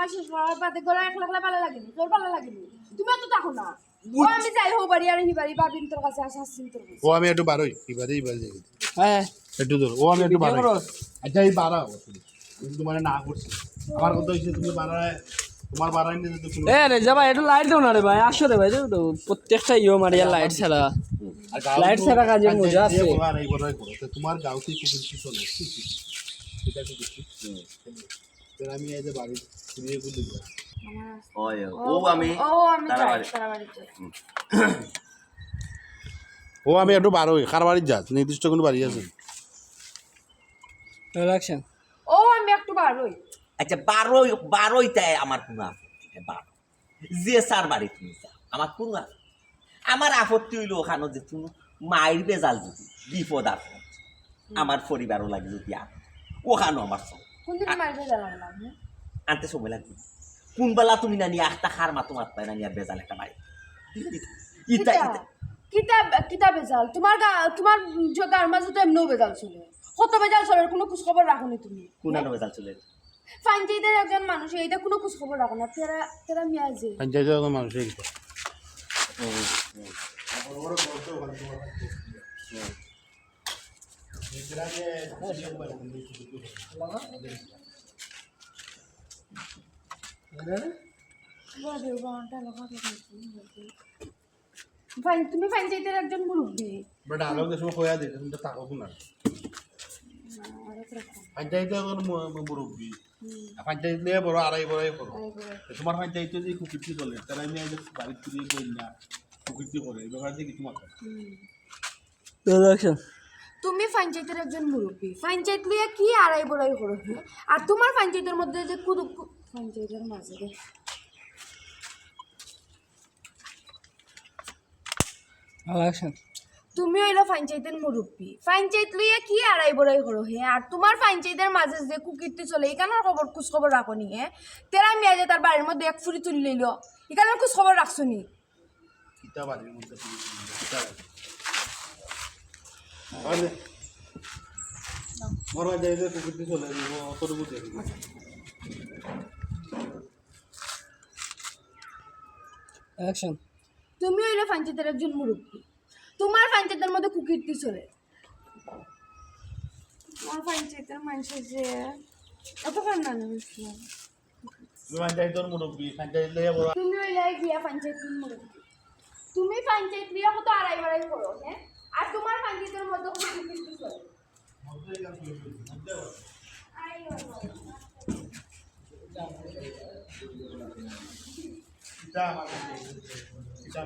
মাস শেষ হওয়ার বাদে গলা এক লাখ ভালো লাগেনি তোর ভালো লাগেনি তুমি অত দেখো না ও আমি যাই হোক বাড়ি আর হি বাড়ি বাবিন তোর কাছে আসা আসছিন তোর ও আমি একটু বারোই এবারে এবারে যাই হ্যাঁ একটু ধর ও আমি একটু বারোই আচ্ছা এই বাড়াও তুমি তোমার না করছি আমার কথা হচ্ছে তুমি বাড়ায় তোমার বাড়াই নিয়ে তো কোনো এ রে যা একটু লাইট দাও না রে ভাই আসো রে ভাই প্রত্যেকটা ইয়ে মারিয়া লাইট ছাড়া লাইট ছাড়া কাজে মজা আছে। তোমার চলে কি? আমি এই যে বাড়ি ও আমি ও আমি তারা যাই বাড়ি। তারা বাড়ি যাই ও আমি একটু বারোই কার বাড়ির যাস? নির্দিষ্ট কোনো বাড়ি আছে? ও আমি একটু বাড়ই আচ্ছা বারোই আমার কোনো আপত্তি নেই, বারো। যে বাড়ি তুমি আমার কোনো আমার আপত্তি হইল ওখানে যে তুমি মায়ের বেজাল যদি বিপদ আছে আমার পরিবারও লাগে যদি ওখানেও আমার সব কোনদিন মারবে জানাম না? আনতে সময় লাগবে। কোনবেলা তুমি না নিয়ে একটা খার মা তোমার পায় না নিয়ে আর বেজাল একটা বাড়ি ইতা কিতা ইতা কিতাব কিতাব বেজাল তোমার গা তোমার জগার মাঝে তো এমনিও বেজাল চলে। কত বেজাল চলে কোনো খোঁজ খবর রাখো নি তুমি। কোনানো বেজাল চলে? ফাইনজিদের একজন মানুষ এইটা কোনো খোঁজ খবর রাখো না। তেরা তেরা মিয়া যে। পঞ্চায়েত মানুষের কি ফাইন তুমি ফাইনজিদের একজন মুরব্বী। বাট আলো দেশ কয়া দে তুমি তো তাকো না পঞ্চায়েত এখন মুরব্বী। পঞ্চায়েত নিয়ে বড় আড়াই বড়াই করো। তোমার পঞ্চায়েত যে কুকুরটি চলে তারা আমি আজ বাড়ি বই না কুকুরটি করে। এই ব্যাপারে কি তোমার রিলাক্সন তুমি পঞ্চায়েতের একজন মুরব্বী। পঞ্চায়েত লিয়ে কি আড়াই বড়াই করো আর তোমার পঞ্চায়েতের মধ্যে যে কুদু পঞ্চায়েতের মাঝে তুমি হইল পঞ্চায়েতের মুরব্বী। পঞ্চায়েত লইয়া কি আড়াই বড়াই করো হে? আর তোমার পঞ্চায়েতের মাঝে যে কুকিরটি চলে এখানের খবর খোঁজ খবর রাখো নি হে? তেরা মিয়া যে তার বাড়ির মধ্যে এক ফুরি তুলি লইল এখানের খোঁজ খবর রাখছো নি? মোর পঞ্চায়েতে কুকুরটি চলে অতটুকু দেখি রিলাক্সন তুমি হইল পঞ্চায়েতের একজন মুরব্বী। তোমার পঞ্চায়েতের মধ্যে কুকিরটি চলে। আমার পঞ্চায়েতের মানুষের যে এত কান্না নেমেছিলাম তুমি পঞ্চায়েতের মুরব্বী পঞ্চায়েত বড় তুমি হইলে গিয়া পঞ্চায়েতের মুরব্বী। তুমি পঞ্চায়েত লিয়া কত আড়াই বাড়াই করো হ্যাঁ? আর তোমার পাঞ্জিতের মধ্যে কোনো কিছু চলে আমার কিতা